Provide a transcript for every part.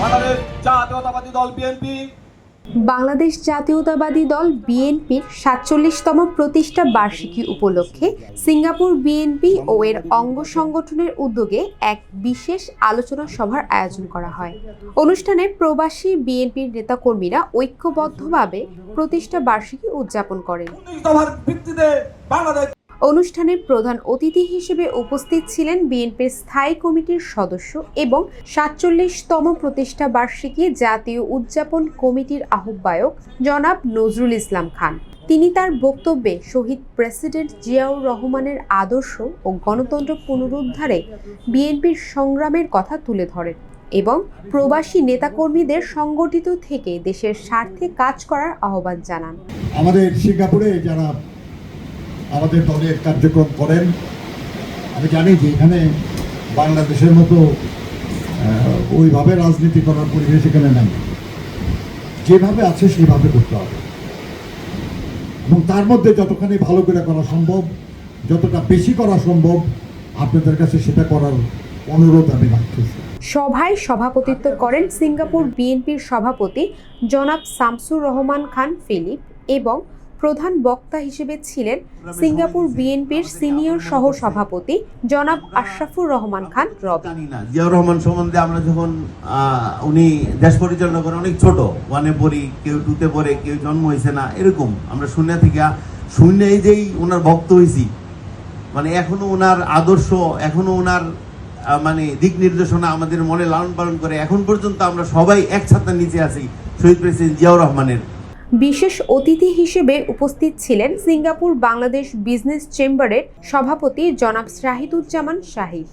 বাংলাদেশ জাতীয়তাবাদী দল বিএনপি। বাংলাদেশ জাতীয়তাবাদী দল বিএনপির সাতচল্লিশতম প্রতিষ্ঠা বার্ষিকী উপলক্ষে সিঙ্গাপুর বিএনপি ও এর অঙ্গ সংগঠনের উদ্যোগে এক বিশেষ আলোচনা সভার আয়োজন করা হয়। অনুষ্ঠানে প্রবাসী বিএনপির নেতাকর্মীরা ঐক্যবদ্ধভাবে প্রতিষ্ঠা বার্ষিকী উদযাপন করেন। ভিত্তিতে বাংলাদেশ অনুষ্ঠানের প্রধান অতিথি হিসেবে উপস্থিত ছিলেন বিএনপির স্থায়ী কমিটির সদস্য এবং সাতচল্লিশতম প্রতিষ্ঠা বার্ষিকী জাতীয় উদযাপন কমিটির আহ্বায়ক জনাব নজরুল ইসলাম খান। তিনি তার বক্তব্যে শহীদ প্রেসিডেন্ট জিয়াউর রহমানের আদর্শ ও গণতন্ত্র পুনরুদ্ধারে বিএনপির সংগ্রামের কথা তুলে ধরেন এবং প্রবাসী নেতাকর্মীদের সংগঠিত থেকে দেশের স্বার্থে কাজ করার আহ্বান জানান। আমাদের সিঙ্গাপুরে যারা আমাদের দলের কার্যক্রম করেন। আমি জানি যে এখানে বাংলাদেশের মতো ওইভাবে রাজনীতি করার পরিবেশ এখানে নাই। যেভাবে আছে সেভাবে করতে হবে। এবং তার মধ্যে যতখানি ভালো করে করা সম্ভব, যতটা বেশি করা সম্ভব, আপনাদের কাছে সেটা করার অনুরোধ আমি রাখতেছি। সভায় সভাপতিত্ব করেন সিঙ্গাপুর বিএনপির সভাপতি জনাব শামসুর রহমান খান ফিলিপ এবং প্রধান বক্তা হিসেবে ছিলেন সিঙ্গাপুর বিএনপির সিনিয়র সহ সভাপতি জনাব আশরাফুর রহমান খান রবি। জিয়াউর রহমান সম্বন্ধে আমরা যখন উনি দেশ পরিচালনা করেন অনেক ছোট ওয়ানে পড়ি কেউ টুতে পড়ে কেউ জন্ম হয়েছে না এরকম। আমরা শূন্য থেকে এই যেই ওনার ভক্ত হয়েছি মানে এখনও ওনার আদর্শ এখনও ওনার মানে দিক নির্দেশনা আমাদের মনে লালন পালন করে এখন পর্যন্ত আমরা সবাই এক ছাতার নিচে আছি শহীদ প্রেসিডেন্ট জিয়াউর রহমানের। বিশেষ অতিথি হিসেবে উপস্থিত ছিলেন সিঙ্গাপুর বাংলাদেশ বিজনেস চেম্বারের সভাপতি জনাব শাহিদুজ্জামান শাহিদ।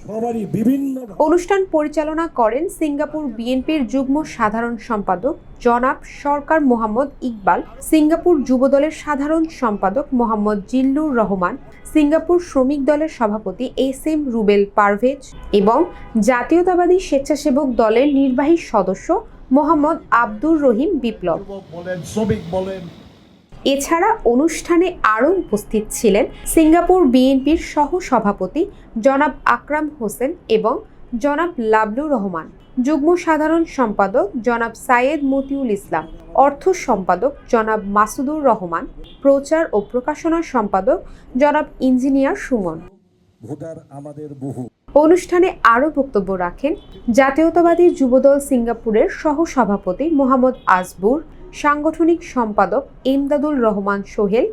অনুষ্ঠান পরিচালনা করেন সিঙ্গাপুর বিএনপির যুগ্ম সাধারণ সম্পাদক জনাব সরকার মোহাম্মদ ইকবাল সিঙ্গাপুর যুবদলের সাধারণ সম্পাদক মোহাম্মদ জিল্লুর রহমান সিঙ্গাপুর শ্রমিক দলের সভাপতি এস এম রুবেল পারভেজ এবং জাতীয়তাবাদী স্বেচ্ছাসেবক দলের নির্বাহী সদস্য মোহাম্মদ আব্দুর রহিম বিপ্লব। এছাড়া অনুষ্ঠানে আরও উপস্থিত ছিলেন সিঙ্গাপুর বিএনপির সহ সভাপতি জনাব আকরাম হোসেন এবং জনাব লাবলু রহমান যুগ্ম সাধারণ সম্পাদক জনাব সাইয়েদ মতিউল ইসলাম অর্থ সম্পাদক জনাব মাসুদুর রহমান প্রচার ও প্রকাশনা সম্পাদক জনাব ইঞ্জিনিয়ার সুমন। ভোটার আমাদের বহু। অনুষ্ঠানে আরও বক্তব্য রাখেন জাতীয়তাবাদী যুবদল সিঙ্গাপুরের সহ সভাপতি মোহাম্মদ আজবুর, সাংগঠনিক সম্পাদক ইমদাদুল রহমান সোহেল,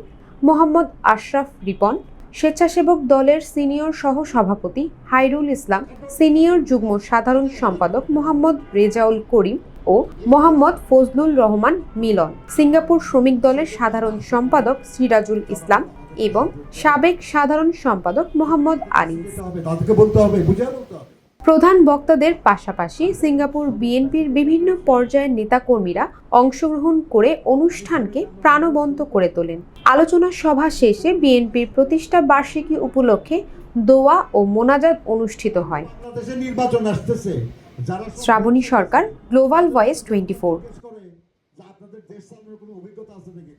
মোহাম্মদ আশরাফ রিপন, স্বেচ্ছাসেবক দলের সিনিয়র সহ সভাপতি হাইরুল ইসলাম, সিনিয়র যুগ্ম সাধারণ সম্পাদক মোহাম্মদ রেজাউল করিম ও মোহাম্মদ ফজলুল রহমান মিলন। সিঙ্গাপুর শ্রমিক দলের সাধারণ সম্পাদক সিরাজুল ইসলাম এবং সাবেক সাধারণ সম্পাদক মোহাম্মদ আনিস। হবে প্রধান বক্তাদের পাশাপাশি সিঙ্গাপুর বিএনপির বিভিন্ন পর্যায়ের নেতাকর্মীরা অংশগ্রহণ করে অনুষ্ঠানকে প্রাণবন্ত করে তোলেন। আলোচনা সভা শেষে বিএনপির প্রতিষ্ঠা বার্ষিকী উপলক্ষে দোয়া ও মোনাজাত অনুষ্ঠিত হয়। নির্বাচন আসতেছে। Shrabani Sarkar global voice twenty four আপনাদের দেশ কোনো অভিজ্ঞতা আছে নাকি?